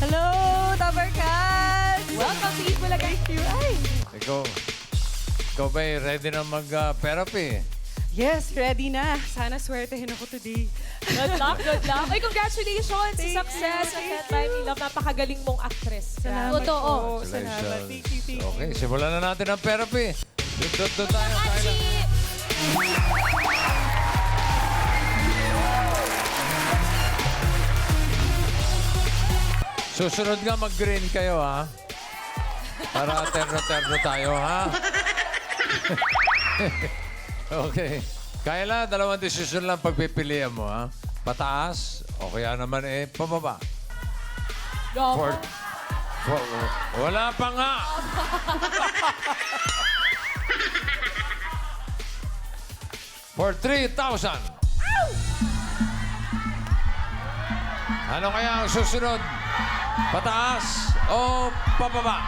Hello, Tabarkas! Welcome to Eat Bulaga. Ay! Ikaw, ikaw ba ready na mag-therapy? Yes, ready na. Sana swertehin ako today. Good luck, good luck. Ay, congratulations Thank sa success you, sa thank Headline Me Love. Napakagaling mong actress. Salamat Totoo. po. Salamat. Thank you, thank you. Okay, simulan na natin ang therapy. Doon tayo. Kyla. Susunod nga mag-green kayo, ha? Para terno-terno tayo, ha? okay. Kayla, dalawang desisyon lang pagpipilian mo, ha? Pataas, o kaya naman eh, pababa. For, for, wala pa nga. For 3,000. Ano kaya ang susunod? Pataas o pababa?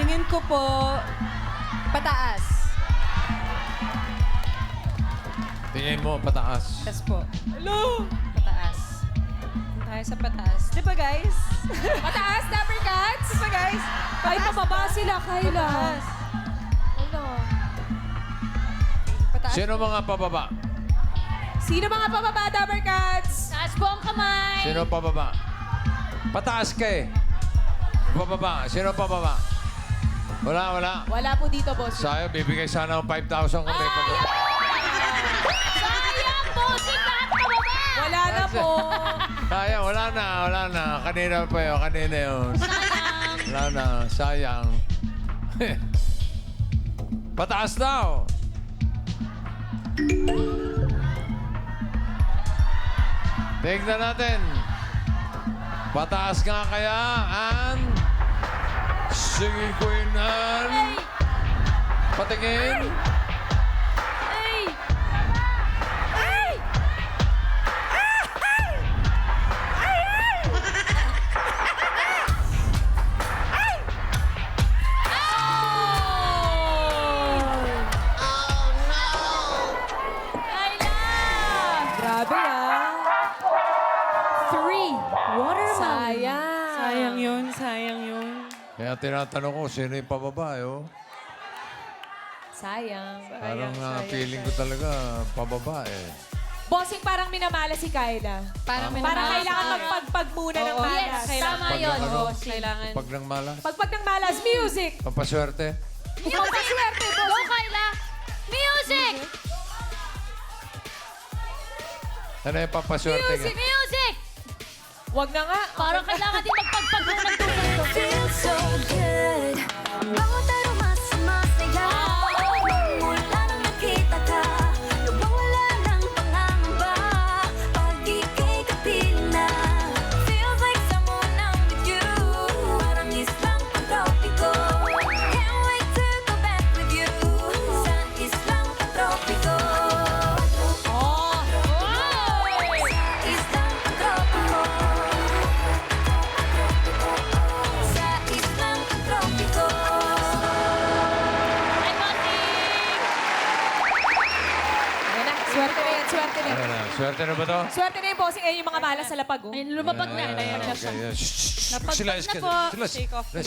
Tingin ko po, pataas. Tingin mo, pataas. Yes po. Hello. Pataas. Doon tayo sa pataas. Di ba, guys? Pataas, Dapper Cats. Di ba, guys? Ay, pababa sila, Kayla. Pataas. Ano? Pataas. Sino mga pababa? Sino mga pababa, Dapper Cats? Taas po ang kamay. Sino pababa? Pataas ka eh. Pababa. Sino pababa? Wala, wala. Wala po dito, boss. Sayo, bibigay sana ng 5,000 kung may pababa. Sayang po, si Kat pababa. Wala na po. Sayang, wala na, wala na. Kanina pa yun, kanina yun. Sayang. Wala na, sayang. Pataas daw. Tignan natin. Pataas nga kaya ang singing queen Anne. Patingin. Ay! Ay! Oh no! Kayla! Grabe ah. Watermelon. Sayang. Sayang yun, sayang yun. Kaya tinatanong ko, sino yung pababa, eh, oh? Sayang. Parang Sayang, ah, sayang, feeling ko talaga pababa, eh. Bossing parang minamala si Kyla. Parang may Parang kailangan magpagpag muna ng malas. Yes, Kailangan. tama Pag yun. ano? Kailangan. Pag nang malas, Pagpag ng malas, music! pampaswerte. Pampaswerte, boss. Go, Kyla! Music! Ano yung pampaswerte Music! ka? Music! Wag na nga. Parang kailangan din magpagpag ng nagtutulog. Feels so good Swerte na na yung bossing. Ayun yung mga malas sa lapag. Oh. Ayun, lumapag Ayan, Ayan na okay. siya. Napagpag na po. Shake off na.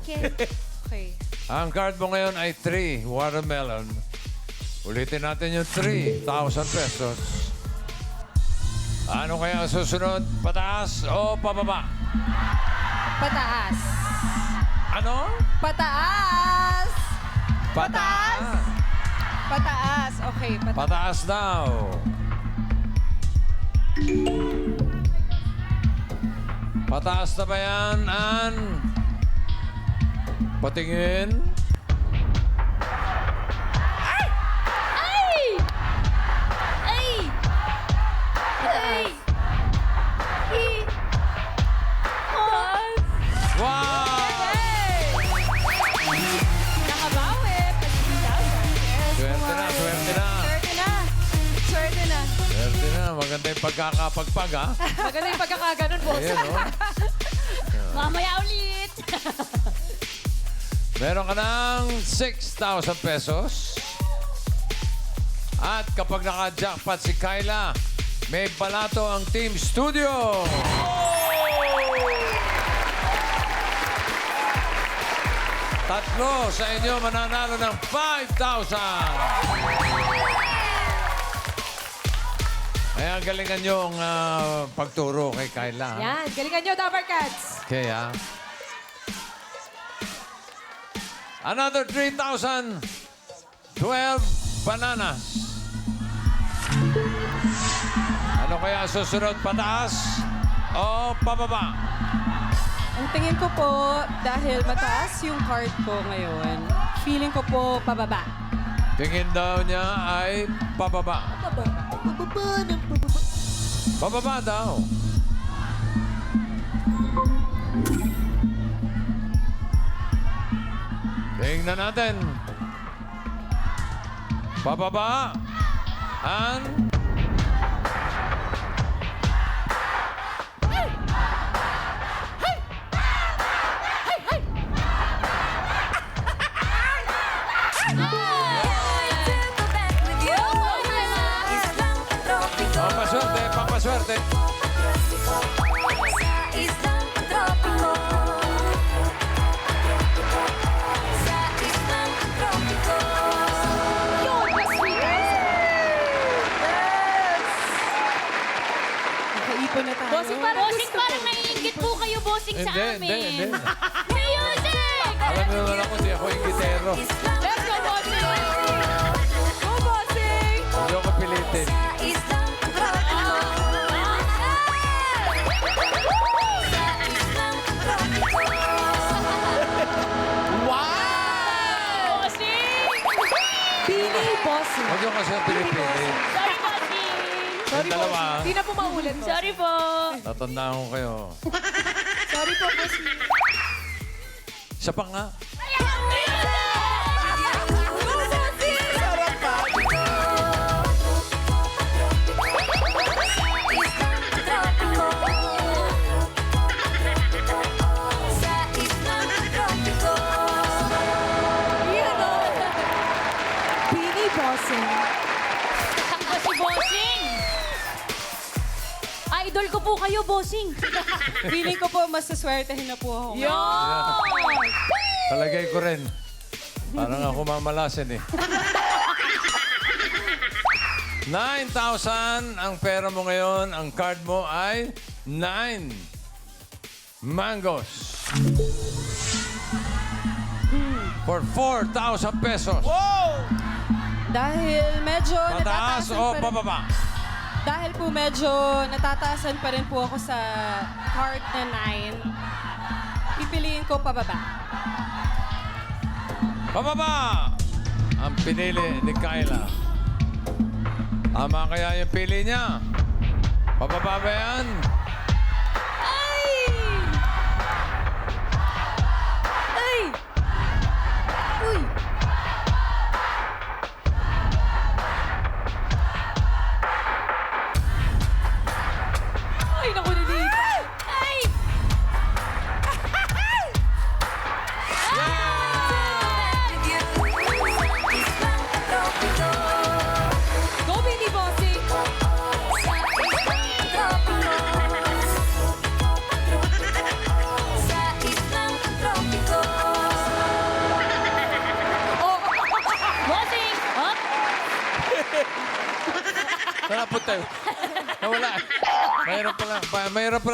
Okay Okay. Ang card mo ngayon ay 3, watermelon. Ulitin natin yung 3,000 pesos. Ano kaya ang susunod? Pataas o pababa? Pataas. Ano? Pataas! Pataas! Pataas. Okay, pataas. Pataas daw. Pataas na ba yan, Ann? Patingin. Pagkakapagpag, ha? Maganda yung pagkakaganon, boss. Ayan, oh. Mamaya ulit. Meron ka ng 6,000 pesos. At kapag naka-jackpot si Kyla, may balato ang Team Studio. Tatlo sa inyo mananalo ng 5,000. Kaya galingan nyo ang ah, pagturo kay Kyla. ha? Yan, galingan nyo, Dabber Cats. Okay, ah. Another 3,000. 12 bananas. Ano kaya susunod? Pataas o pababa? Ang tingin ko po, dahil mataas yung card ko ngayon, feeling ko po pababa. Tingin daw niya ay pababa. Pababa daw. Tingnan natin. Pababa. Ang... bossing, sa Hindi, amin. hindi, hindi. Music! Alam niyo naman ako, hindi ako ingitero. Islang Let's go, bossing! Go, bossing! Hindi ako pilitin. Tropiko. Bossing! Huwag niyo kasi pilipitin. Sorry, bossing! Yung dalawa, Hindi na po maulit. Sorry po. tatandaan ko kayo. Sorry po, bossing. Isa pa nga. Idol ko po kayo, bossing. Feeling ko po, mas naswertehin na po ako. Yun! Talagay ko rin. Parang ako mamalasin eh. 9,000 ang pera mo ngayon. Ang card mo ay 9 mangoes. For 4,000 pesos. Dahil medyo Mataas natataasan o pa rin- pababa? Dahil po medyo natataasan pa rin po ako sa card na 9, pipiliin ko pababa. Pababa! Ang pinili ni Kyla. Tama kaya yung pili niya? Pababa ba yan?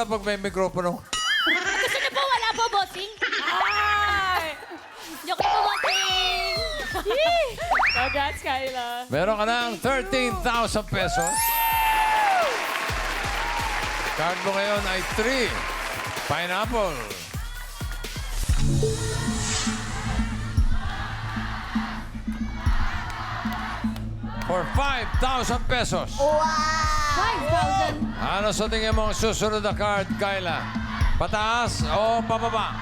Pala pag may mikropono. Gusto niyo po, wala po, bossing? Ay! Joke po, bossing! Congrats, Kyla. Meron ka ng 13,000 pesos. Card mo ngayon ay 3. Pineapple. For 5,000 pesos. 5,000. Ano sa tingin mo ang susunod na card, Kyla? Pataas o pababa?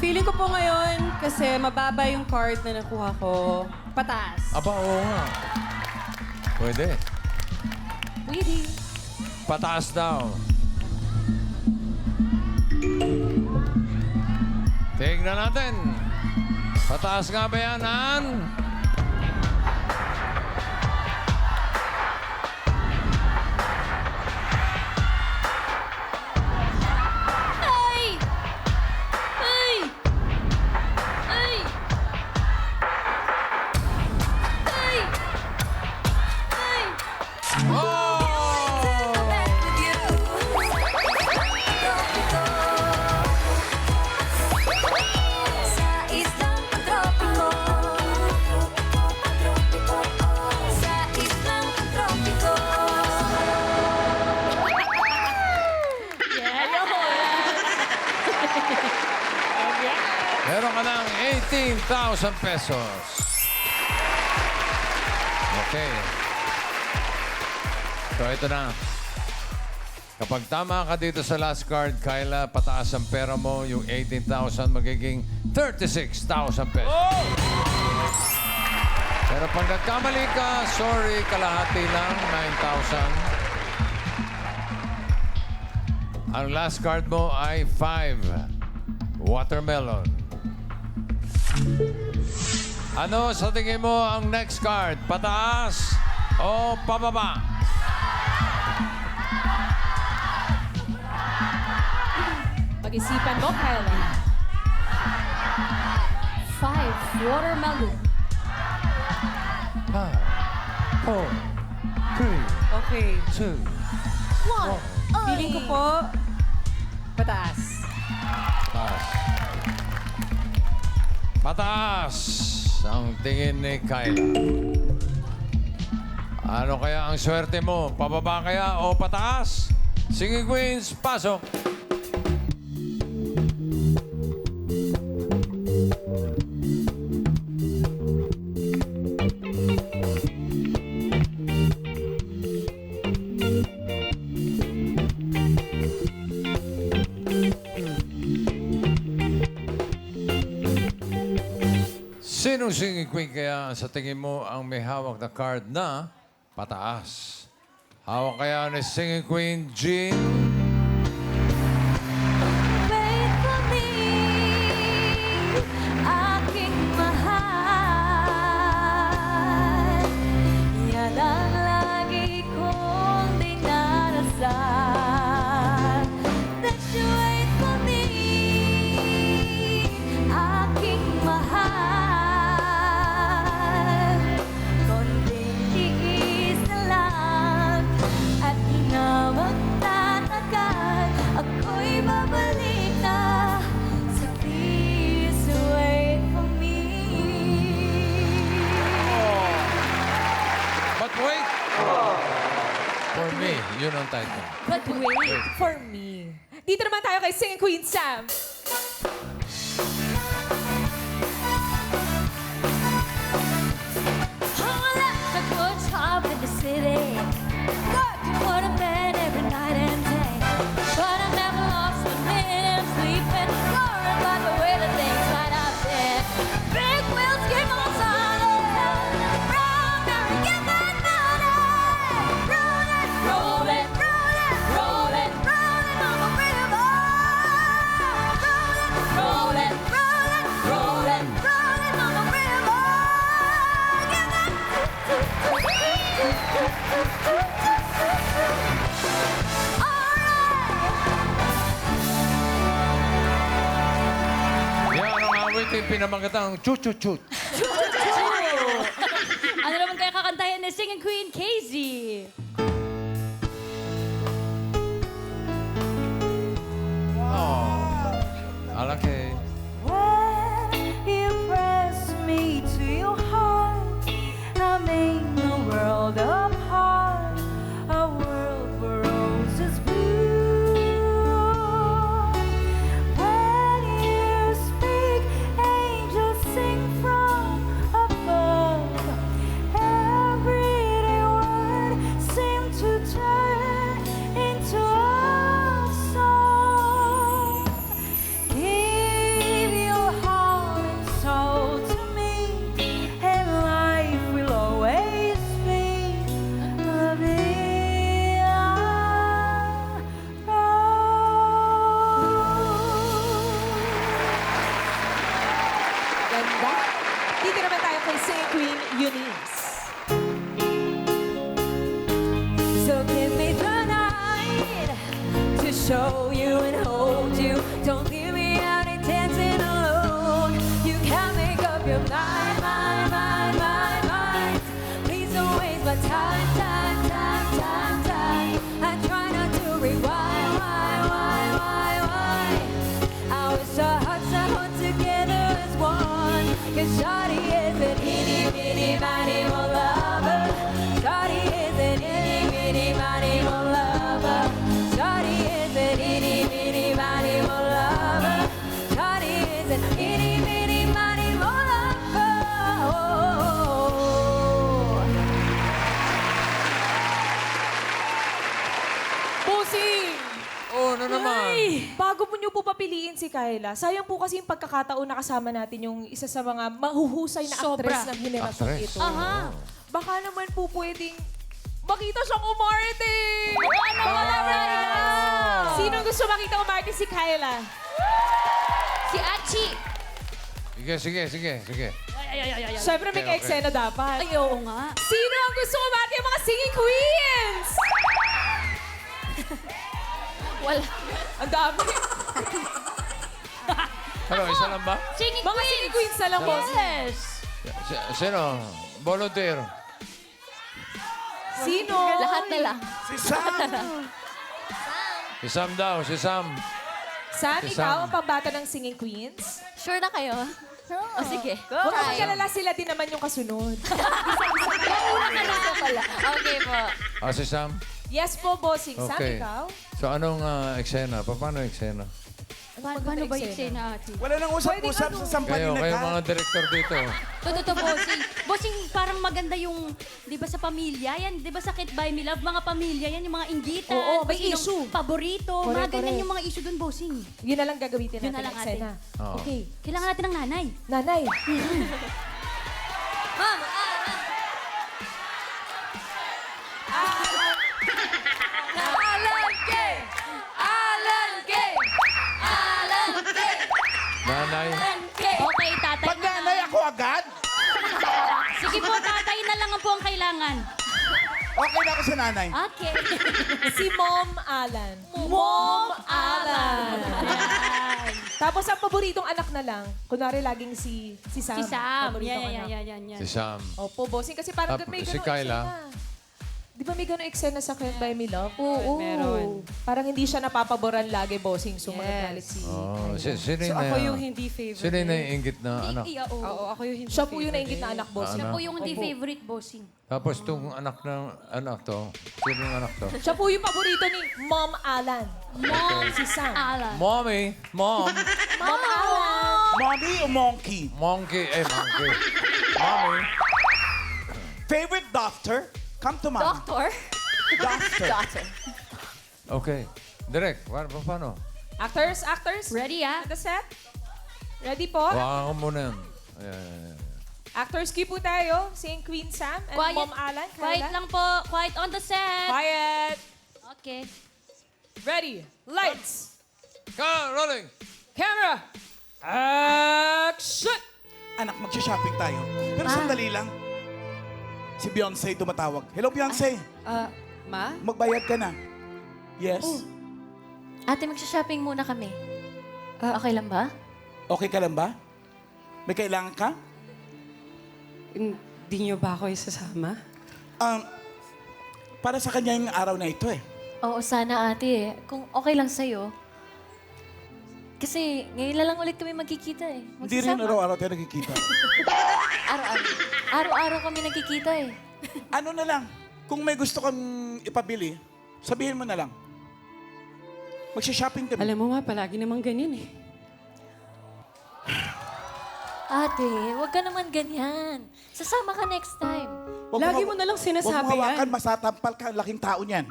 Feeling ko po ngayon, kasi mababa yung card na nakuha ko, pataas. Aba, oo nga. Pwede. Pwede. Pataas daw. Tingnan natin. Pataas nga ba yan, Ann? 18,000 pesos. Okay. So, ito na. Kapag tama ka dito sa last card, Kyla, pataas ang pera mo. Yung 18,000 magiging 36,000 pesos. Pero pag nagkamali ka, sorry, kalahati lang, 9,000. Ang last card mo ay 5. Watermelon. Ano sa tingin mo ang next card? Pataas o pababa? Pag-isipan mo, Kyla. Five watermelon Five, four, three, Okay. two, One Feeling ko po, pataas. Pataas. Pataas ang tingin ni Kyla. Ano kaya ang swerte mo? Pababa kaya o pataas? Sige, Queens, pasok. Sinong singing queen kaya sa tingin mo ang may hawak na card na pataas? Hawak kaya ni singing queen Jean? Queen pinamagatang chut-chut-chut. Ano naman kaya kakantayan ni Singing Queen Casey? Ganda. Dito naman tayo kay Singing Queen Eunice. So give me the night to show you Bago po niyo po papiliin si Kyla, sayang po kasi yung pagkakataon na kasama natin yung isa sa mga mahuhusay na Sobra. actress ng henerasyon Actress? ito. Aha. Baka naman po pwedeng makita siyang umarte! Ano Sino gusto makita umarte si Kyla? Si Achi. Sige, sige, sige, sige. Siyempre may Okay, okay. ka-eksena dapat. Ay, oo nga. Sino ang gusto umarte yung mga singing queens? Wala. Ang dami. Ano, isa lang ba? Singing Mga singing queens na lang po. Yes. Si- Sino? Volunteer. Sino? Lahat na lang. Si Sam daw, si Sam. Sam, Si ikaw Sam. ang pambata ng singing queens? Sure na kayo? O sige. Huwag ka mag-alala, sila din naman yung kasunod. pala. Okay po. Ah, si Sam. Yes po, bossing. Sam, Okay. ikaw? So, anong ah, eksena? Pa- Paano eksena? Pa- paano ba yung eksena ate? Wala nang usap-usap sa Kayo, na kayo ka. mga director dito. Totoo, bossing. Bossing, parang maganda yung, di ba sa pamilya, yan, di ba sa Kit by Me Love, mga pamilya, yan, yung mga inggitan. Oo, may sinong issue. Paborito, mga Correct, ganyan correct. yung mga issue dun, bossing. Yun na lang gagamitin Yun natin na lang, ng eksena. Oo. Okay. Kailangan natin ng nanay. Nanay. Ma'am, agad, Sige po, tatay na lang ang po ang kailangan. okay na ako sa nanay. Okay. si Mom Alan. Mom Alan. Tapos ang paboritong anak na lang, kunwari laging si si Sam. Si Sam. Paboritong Yan, yan, anak. yan, yan, yan. Si Sam. Opo, bossing. Kasi parang Tap- may si ganun Kyla? eksena. Di ba may ganun eksena sa Can't Buy Me Love? Oo. Meron. Parang hindi siya napapaboran lagi, bossing. So, Yes. magagalit si Oh, si, sino So yung ako yung hindi favorite. Sino yung naiingit na anak? Iya, oo. Oo, ako yung hindi Siya po yung favorite. naingit na anak, bossing. Siya Ano? po yung hindi favorite bossing. Tapos itong anak ng anak to, sino yung anak to? Siya po yung paborito ni Mom Alan. Mom, si Sam. Alan. Mommy, mom, Mom Alan. Mommy o monkey? monkey, eh, monkey. Mommy, Favorite doctor? Come to mama. Doctor? Doctor. okay. Direct, pa- pa- paano? Actors, actors. Ready, ah? At the set. Ready po? Ka muna yan. Ayan, ayan, ayan. Actors cue po tayo. Sing Queen Sam and Quiet. Mom Alan. Quiet lang po. Quiet on the set. Quiet. Okay. Ready. Lights. Ka, rolling! Camera. Action! Anak, magsha-shopping tayo. Pero sandali lang. Si Beyonce tumatawag. Hello, Beyonce. Ah, ma? Magbayad ka na. Yes. Ate, magsha-shopping muna kami. Ah. okay lang ba? Okay ka lang ba? May kailangan ka? Hindi niyo ba ako isasama? Um, para sa kanya yung araw na ito eh. Oo, sana ate eh. Kung okay lang sa'yo. Kasi ngayon na lang ulit kami magkikita eh. Hindi rin Magsasama. araw-araw tayo nagkikita. Araw-araw. Araw-araw kami nagkikita eh. ano na lang, kung may gusto kang ipabili, sabihin mo na lang. Magsha-shopping kami. Alam mo ma, palagi namang ganyan eh. Ate, huwag ka naman ganyan. Sasama ka next time. Huwag Lagi hawa- mo na lang sinasabi Huwag mo hawakan, yan. masatampal ka, laking tao niyan.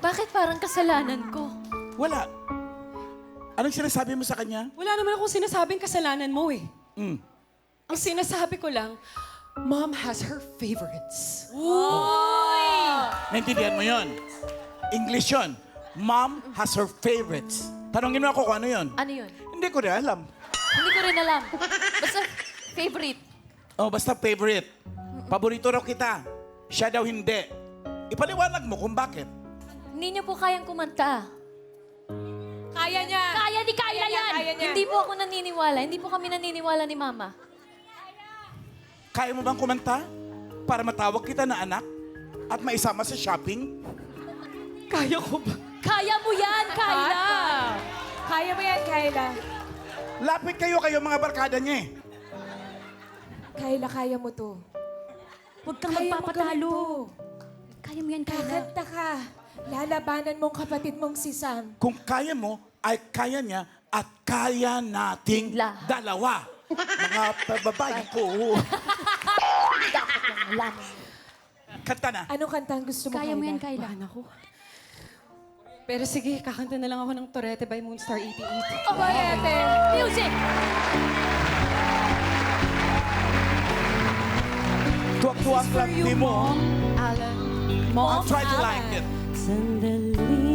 Bakit parang kasalanan ko? Wala. Anong sinasabi mo sa kanya? Wala naman akong sinasabing kasalanan mo eh. Mm. Ang sinasabi ko lang, Mom has her favorites. Naintindihan mo yon? English yon. Mom has her favorites. Tanongin mo ako kung ano yon. Ano yun? Hindi ko rin alam. Hindi ko rin alam. Basta favorite. Oh, basta favorite. Paborito raw kita. Siya daw hindi. Ipaliwanag mo kung bakit. Hindi niyo po kayang kumanta. Kaya niya. Kaya ni Kaya yan. Kaya niya. Hindi po ako naniniwala. Hindi po kami naniniwala ni Mama. Kaya mo bang kumanta? Para matawag kita na anak? At maisama sa shopping? Kaya ko ba? Kaya mo yan, Kyla. Kaya mo yan, Kyla. Lapit kayo kayo mga barkada niya eh. Kyla, kaya mo to. Huwag kang Kaya mo magpapatalo. Kaya mo yan, Kyla. Kakanta ka. Lalabanan mong kapatid mong si Sam. Kung kaya mo, ay kaya niya at kaya nating Lahat. dalawa. Mga babae ko. Alam. Kanta na. Anong kanta ang gusto mo, Kaya mo yan? Kyla. Bahan ako. Pero sige, kakanta na lang ako ng Torete by Moonstar 88. Torete. Music! Tuwak-tuwak lang di mo. Alan. I'll try to like it. Sandali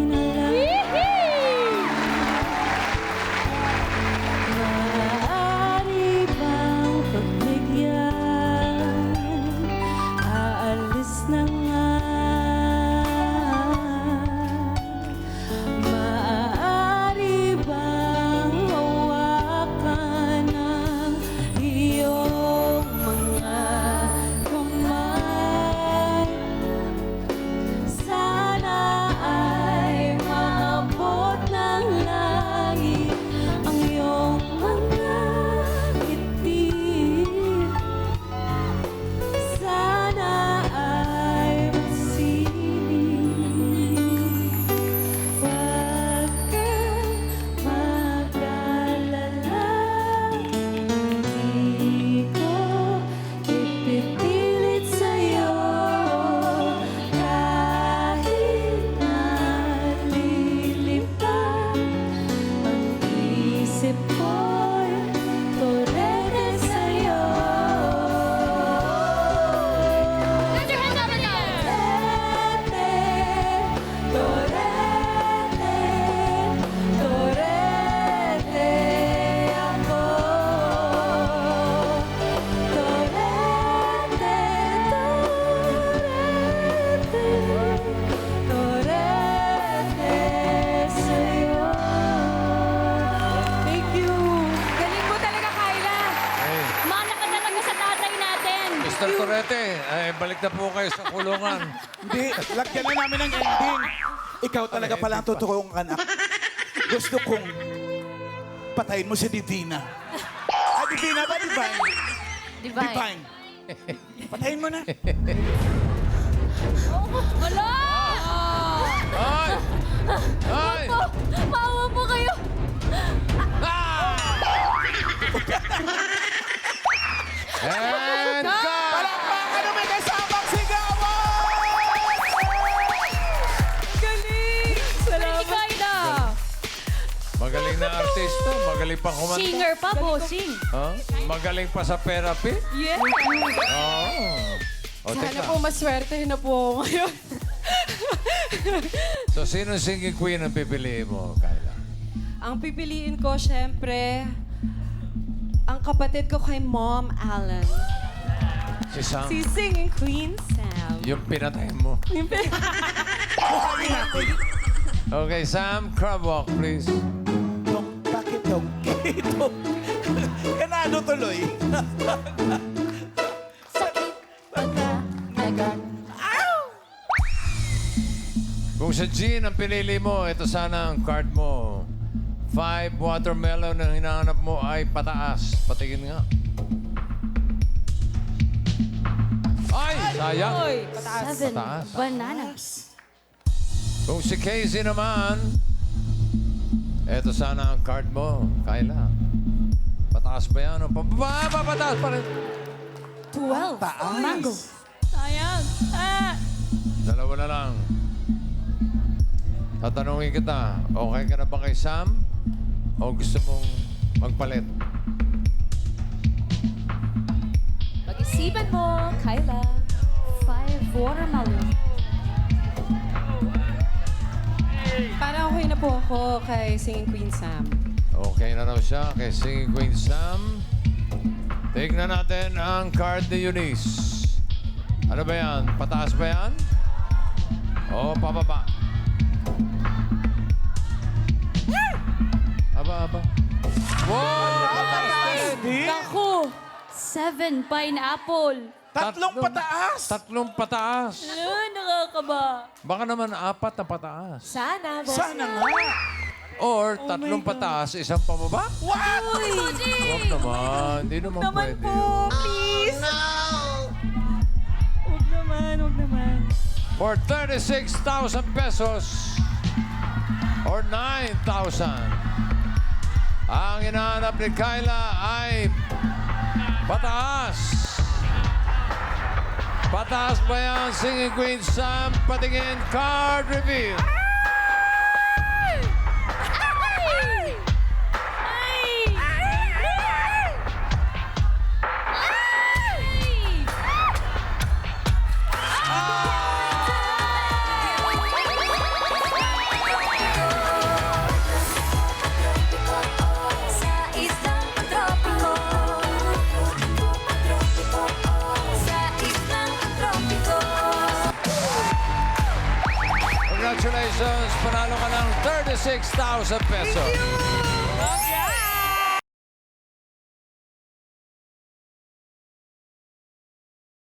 Mr. Torete, ay, balik na po kayo sa kulungan. Hindi, lagyan na namin ng ending. Ikaw talaga pala ang totoong anak. Gusto kong patayin mo si Divina. Ah, Divina ba? Divine? Divine. Divine. Patayin mo na. Wala! Ay! Ay! Maawa magaling pa kumanta. Singer pa, bossing. Ha? Magaling pa sa therapy? Yeah. Oo. O, Sana teka. po maswerte na po ako ngayon. So, sino singing queen ang pipiliin mo, Kyla? Ang pipiliin ko, syempre, ang kapatid ko kay Mom Alan. Si Sam? Si Singing Queen Sam. Yung pinatay mo. Okay, Sam, crab walk, please. Dong, bakit dong? Ito. Ganado tuloy. Sakit pagka nagan. Kung sa Jean ang pinili mo, ito sana ang card mo. Five watermelon ang hinahanap mo ay pataas. Patingin nga. Ay, sayang. Seven Pataas. bananas. Kung si Casey naman, ito sana ang card mo, Kyla. Pataas ba yan? O pababa? Papataas pa rin. Twelve. Taas. Mango. Sayang. Ah! Dalawa na lang. Tatanungin kita, okay ka na ba kay Sam? O gusto mong magpalit? Pag-isipan mo, Kyla. Five watermelon. Parang okay na po ako kay Singing Queen Sam. Okay na raw siya kay Singing Queen Sam. Tignan natin ang card ni Eunice. Ano ba yan? Pataas ba yan? O pababa? Aba, aba. Wow! Di? Naku! Seven pineapple. Tatlong pataas. Tatlong pataas. Ah, nakakaba. Baka naman apat na pataas. Sana, boss. Sana nga. Or tatlong pataas, isang pababa? What? Huwag naman. Hindi naman, Naman pwede po, please! Huwag naman, huwag naman. For 36,000 pesos or 9,000. Ang hinahanap ni Kyla ay pataas. Pataas ba yan, Singing Queen Sam? Patingin, card reveal. Panalo ka ng 36,000 pesos.